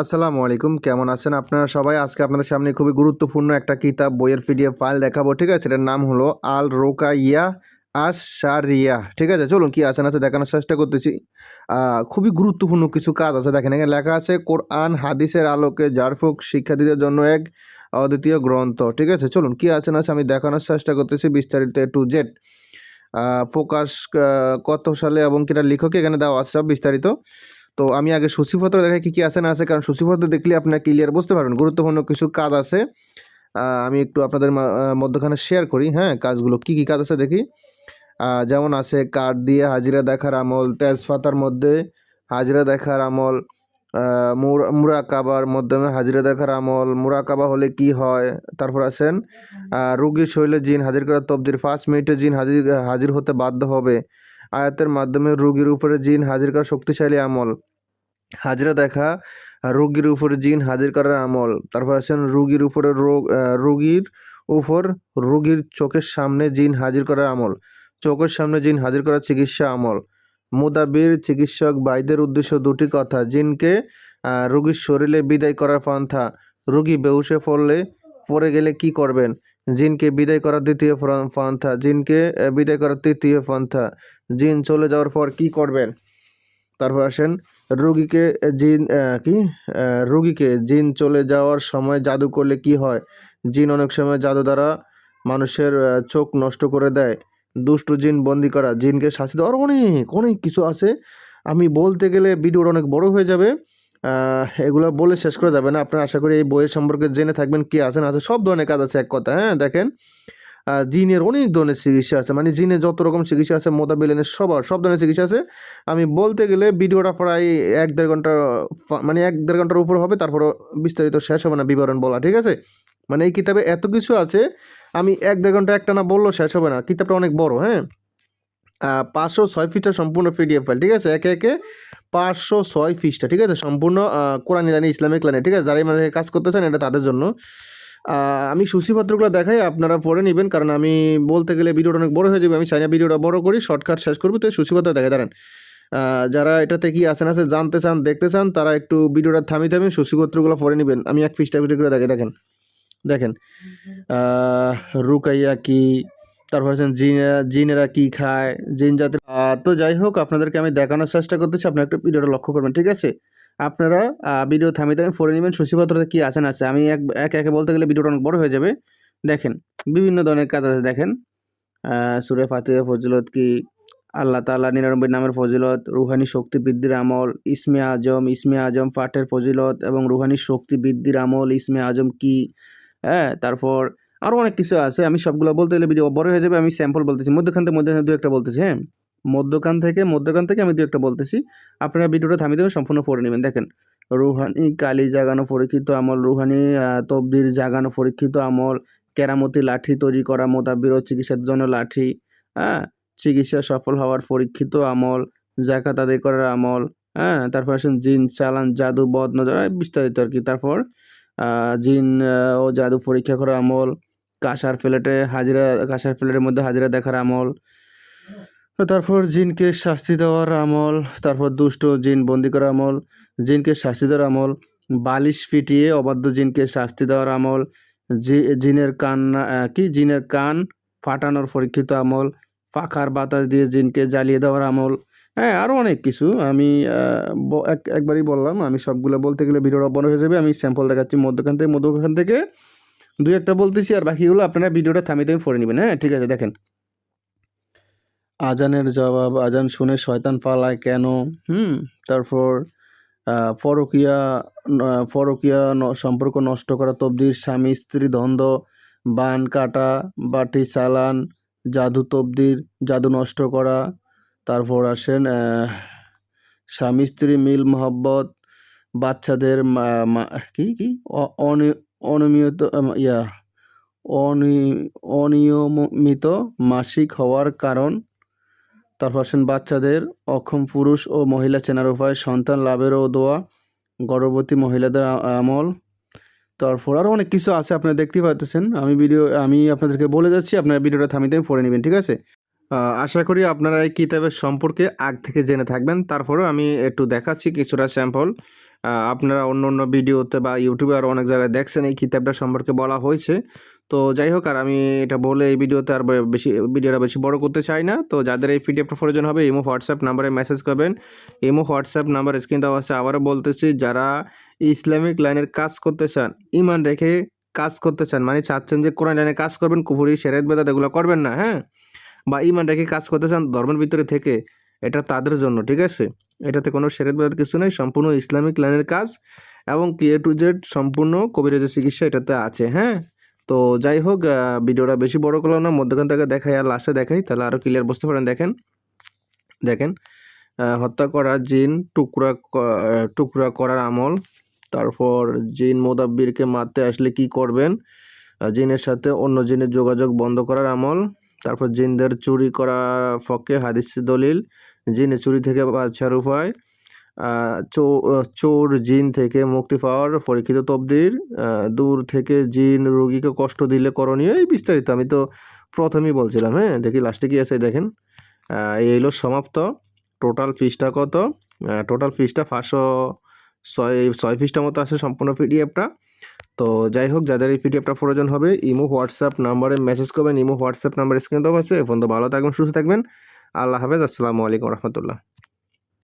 আসসালামু আলাইকুম, কেমন আছেন আপনারা সবাই? আজকে আপনাদের সামনে খুবই গুরুত্বপূর্ণ একটা কিতাব, বইয়ের পিডিএফ ফাইল দেখাবো, ঠিক আছে? এটার নাম হলো আল রোকা রোকাইয়া আশারিয়া ঠিক আছে? চলুন কি আছেন আছে দেখানোর চেষ্টা করতেছি। খুবই গুরুত্বপূর্ণ কিছু কাজ আছে। দেখেন, এখানে লেখা আছে, কোরআন হাদিসের আলোকে জারফুক শিক্ষার্থীদের জন্য এক অদ্বিতীয় গ্রন্থ ঠিক আছে? চলুন কি আছেন আছে আমি দেখানোর চেষ্টা করতেছি বিস্তারিত টু জেড। প্রকাশ কত সালে এবং কিনা লেখক এখানে দেওয়া আছে বিস্তারিত। তো আমি আগে সূচিপত্র দেখাই কী কী আছে না আছে, কারণ সূচিপত্র দেখলে আপনারা ক্লিয়ার বুঝতে পারবেন। গুরুত্বপূর্ণ কিছু কাজ আছে। আমি একটু আপনাদের মধ্যখানে শেয়ার করি হ্যাঁ? কাজগুলো কী কী কাজ আছে দেখি। যেমন আছে কার্ড দিয়ে হাজিরা দেখার আমল, তেজপাতার মধ্যে হাজিরা দেখার আমল মুর- মুরাকাবার মাধ্যমে হাজিরা দেখার আমল মুরাকাবা হলে কি হয়? তারপর আছেন রোগীর শরীরে জিন হাজির করার তবদির, পাঁচ মিনিটে জিন হাজির হাজির হতে বাধ্য হবে। আয়াতের মাধ্যমে রুগীর উপরে জিন হাজির করা শক্তিশালী আমল। হাজিরা দেখা, রোগীর উপর জিন হাজির করার আমল। তারপর আছেন রোগীর উপরে রোগ রোগীর উপর রোগীর চোখের সামনে জিন হাজির করার আমল। চোখের সামনে জিন হাজির করার চিকিৎসা আমল। মুদাবির চিকিৎসক বাইদের উদ্দেশ্য দুটি কথা, জিনকে রোগীর শরীরে বিদায় করার পন্থা। রোগী বেহুশে পড়লে, পড়ে গেলে কি করবেন? জিনকে বিদায় করার দ্বিতীয় পন্থা। জিনকে বিদায় করার তৃতীয় পন্থা। জিন চলে যাওয়ার পর কি করবেন? তারপর আসেন রোগীকে জিন কি? রোগীকে জিন চলে যাওয়ার সময় জাদু করলে কি হয়? জিন অনেক সময় জাদু দ্বারা মানুষের চোখ নষ্ট করে দেয়। দুষ্টু জিন বন্দি করা, জিনকে শাস্তি। দেওয়া আরও অনেক অনেক কিছু আছে। আমি বলতে গেলে ভিডিওটা অনেক বড় হয়ে যাবে। এগুলো বলে শেষ করা যাবে না। আপনারা আশা করি এই বইয়ের সম্পর্কে জেনে থাকবেন, কি আছে, না আছে, সব ধরনের কাজ আছে এক কথা হ্যাঁ দেখেন। জিনের অনেক ধরনের চিকিৎসা আছে। মানে জিনের যত রকম চিকিৎসা আছে, মোদাবিলেনের সবার, সব ধরনের চিকিৎসা আছে। আমি বলতে গেলে ভিডিওটা প্রায় এক দেড় ঘণ্টা মানে এক দেড় ঘণ্টার উপর হবে তারপর বিস্তারিত শেষ হবে না বিবরণ বলা, ঠিক আছে? মানে এই কিতাবে এত কিছু আছে, আমি এক দেড় ঘণ্টা একটা না বললেও শেষ হবে না। কিতাবটা অনেক বড় হ্যাঁ? পাঁচশো ছয় ফিটটা সম্পূর্ণ পিডিএফ ফাইল, ঠিক আছে? একে একে পাঁচশো ছয় ফিসটা ঠিক আছে? সম্পূর্ণ কোরআন লাইনে ইসলামিক লাইনে, ঠিক আছে? যারা মানে কাজ করতেছেন এটা তাদের জন্য। আমি সূচিপত্রগুলো দেখাই, আপনারা পড়ে নেবেন, কারণ আমি বলতে গেলে ভিডিওটা অনেক বড় হয়ে যাবে, আমি চাই না ভিডিওটা বড় করি শর্টকাট শেষ করব, তো সূচিপত্র দেখে দাঁড়ান। যারা এটাতে কি আছে না আছে জানতে চান, দেখতে চান, তারা একটু ভিডিওটা থামি থামি সূচিপত্রগুলো পড়ে নেবেন। আমি এক পৃষ্ঠা পৃষ্ঠা করে দেখে দেখেন দেখেন। রুকাইয়া কি, তারপর আছেন জিন, জিনেরা কি খায়, জিন জাতের তো যাই হোক, আপনাদেরকে আমি দেখানোর চেষ্টা করতেছি, আপনারা একটু ভিডিওটা লক্ষ্য করবেন, ঠিক আছে? আপনারা ভিডিও থামিয়ে থামিয়ে পড়ে নেবেন। সূচিপত্রতে কি আছে না আছে। আমি এক, একে একে বলতে গেলে ভিডিওটা অনেক বড় হয়ে যাবে। দেখেন, বিভিন্ন ধরনের কাজ আছে, দেখেন। সুরে ফাতিহা, ফজিলত কি? আল্লাহ তাআলা নিরানব্বই নামের ফজিলত, রুহানি শক্তি বৃদ্ধির আমল, ইসমে আজম ইসমে আজম পাঠের ফজিলত এবং রুহানি শক্তি বৃদ্ধির আমল, ইসমে আজম কি? হ্যাঁ তারপর আরও অনেক কিছু আছে। আমি সবগুলো বলতে গেলে ভিডিও বড় হয়ে যাবে, আমি স্যাম্পল বলতেছি। মধ্যখান থেকে মধ্যখানে দু একটা বলতেছি হ্যাঁ? মধ্যখান থেকে মধ্যখান থেকে আমি দু একটা বলতেছি। আপনারা ভিডিওটা থামিয়ে দেবেন, সম্পূর্ণ পড়ে নেবেন। দেখেন, রুহানি, কালি জাগানো পরীক্ষিত আমল, রুহানি তবদির জাগানো পরীক্ষিত আমল, কেরামতি লাঠি তৈরি করা মোতাবির চিকিৎসার জন্য লাঠি হ্যাঁ? চিকিৎসা সফল হওয়ার পরীক্ষিত আমল জাকাত আদায় করার আমল হ্যাঁ? তারপর আসেন জিন, চালান, জাদু, বদ, নজর বিস্তারিত আর কি। তারপর জিন ও জাদু পরীক্ষা করার আমল, কাঁসার প্লেটে হাজিরা, কাঁসার প্লেটের মধ্যে হাজিরা দেখার আমল তো তারপর জিনকে শাস্তি দেওয়ার আমল, তারপর দুষ্ট জিন বন্দি করার আমল, জিনকে শাস্তি দেওয়ার আমল, বালিশ ফিটিয়ে অবাধ্য জিনকে শাস্তি দেওয়ার আমল জিনের কান কি? জিনের কান ফাটানোর পরীক্ষিত আমল, পাখার বাতাস দিয়ে জিনকে জ্বালিয়ে দেওয়ার আমল। হ্যাঁ আরও অনেক কিছু। আমি এক, একবারই বললাম, আমি সবগুলো বলতে গেলে ভিডিওটা বড় হয়ে যাবে, আমি স্যাম্পল দেখাচ্ছি মধ্যখান থেকে মধ্যখান থেকে। দুই একটা বলতেছি আর বাকিগুলো আপনারা ভিডিওটা থামিয়ে থামিয়ে পড়ে নেবেন। হ্যাঁ ঠিক আছে, দেখেন। আজানের জবাব, আজান শুনে শয়তান পালায় কেন? হুম, তারপর ফরকিয়া, ন- সম্পর্ক নষ্ট করা, তবদির, স্বামী, স্ত্রী দ্বন্দ্ব বান, কাটা, বাটি, চালান, জাদু, তবদির, জাদু নষ্ট করা, তারপর আসেন স্বামী, স্ত্রী, মিল, মহব্বত, বাচ্চাদের কি কি? অনিয়মিত ইয়া, অনি, অনিয়মিত মাসিক হওয়ার কারণ তারপর আসেন বাচ্চাদের। অক্ষম পুরুষ ও মহিলা চেনার উপায়, সন্তান লাভের ও দোয়া, গর্ভবতী মহিলাদের আমল। তারপর আরও অনেক কিছু আছে আপনারা দেখতেই পাচ্ছেন আমি ভিডিও, আমি আপনাদেরকে বলে যাচ্ছি, আপনারা ভিডিওটা থামিয়ে থামিয়ে পড়ে নেবেন, ঠিক আছে? আশা করি আপনারা এই কিতাবের সম্পর্কে আগ থেকে জেনে থাকবেন। তারপরেও আমি একটু দেখাচ্ছি কিছুটা স্যাম্পল। আপনারা অন্য অন্য ভিডিওতে বা ইউটিউবে আরও অনেক জায়গায় দেখছেন এই কিতাবটা সম্পর্কে বলা হয়েছে। তো যাই হোক, আর আমি এটা বলে এই ভিডিওতে আর বেশি, ভিডিওটা বেশি বড় করতে চাই না। তো যাদের এই পিডিএফটা প্রয়োজন হবে, ইমো, হোয়াটসঅ্যাপ নাম্বারে মেসেজ করবেন। ইমো, হোয়াটসঅ্যাপ নাম্বার স্ক্রিন দেওয়া আছে। আবারও বলতেছি, যারা ইসলামিক লাইনের কাজ করতে চান, ইমান রেখে কাজ করতে চান মানে চাচ্ছেন যে কোরআন লাইনে কাজ করবেন, কুফুরি শেরেত বেদাত, এগুলো করবেন না হ্যাঁ? বা ইমান রেখে কাজ করতে চান, ধর্মের ভিতরে থেকে, এটা তাদের জন্য, ঠিক আছে? এটাতে কোনো শেরেত বেদাত কিছু নেই, সম্পূর্ণ ইসলামিক লাইনের কাজ এবং কি টু জেড সম্পূর্ণ কবিরাজের চিকিৎসা এটাতে আছে হ্যাঁ? তো যাই হোক ভিডিওটা বেশি বড় করলাম না, মধ্যখান থেকে দেখাই আর লাস্টে দেখাই, তাহলে আরও ক্লিয়ার বুঝতে পারেন দেখেন দেখেন হত্যা করা জিন, টুকরা টুকরা করার আমল, তারপর জিন মোদাব্বিরকে মারতে আসলে কি করবেন? জিনের সাথে অন্য জিনের যোগাযোগ বন্ধ করার আমল, তারপর জিনদের চুরি করার পক্ষে হাদিস দলিল জিনে চুরি থেকে বাঁচার উপায় চোর জিন থেকে মুক্তি পাওয়ার পরীক্ষিত তবদির দূর থেকে জিন রোগীকে কষ্ট দিলে করণীয় এই বিস্তারিত আমি তো প্রথমেই বলছিলাম হ্যাঁ? দেখি লাস্টে কি আছে দেখেন। এই হলো সমাপ্ত। টোটাল ফিসটা কত? টোটাল ফিসটা পাঁচশো ছয় ছয় ফিসটা মতো আছে সম্পূর্ণ পিডিএফটা। তো যাই হোক, যাদের এই পিডিএফটা প্রয়োজন হবে, ইমো, হোয়াটসঅ্যাপ নাম্বারে মেসেজ করবেন, ইমো, হোয়াটসঅ্যাপ নাম্বার স্ক্রিনে দেওয়া আছে এখন তো ভালো থাকবেন, সুস্থ থাকবেন। আল্লাহ হাফেজ, আসসালামু আলাইকুম রহমতুল্লাহ।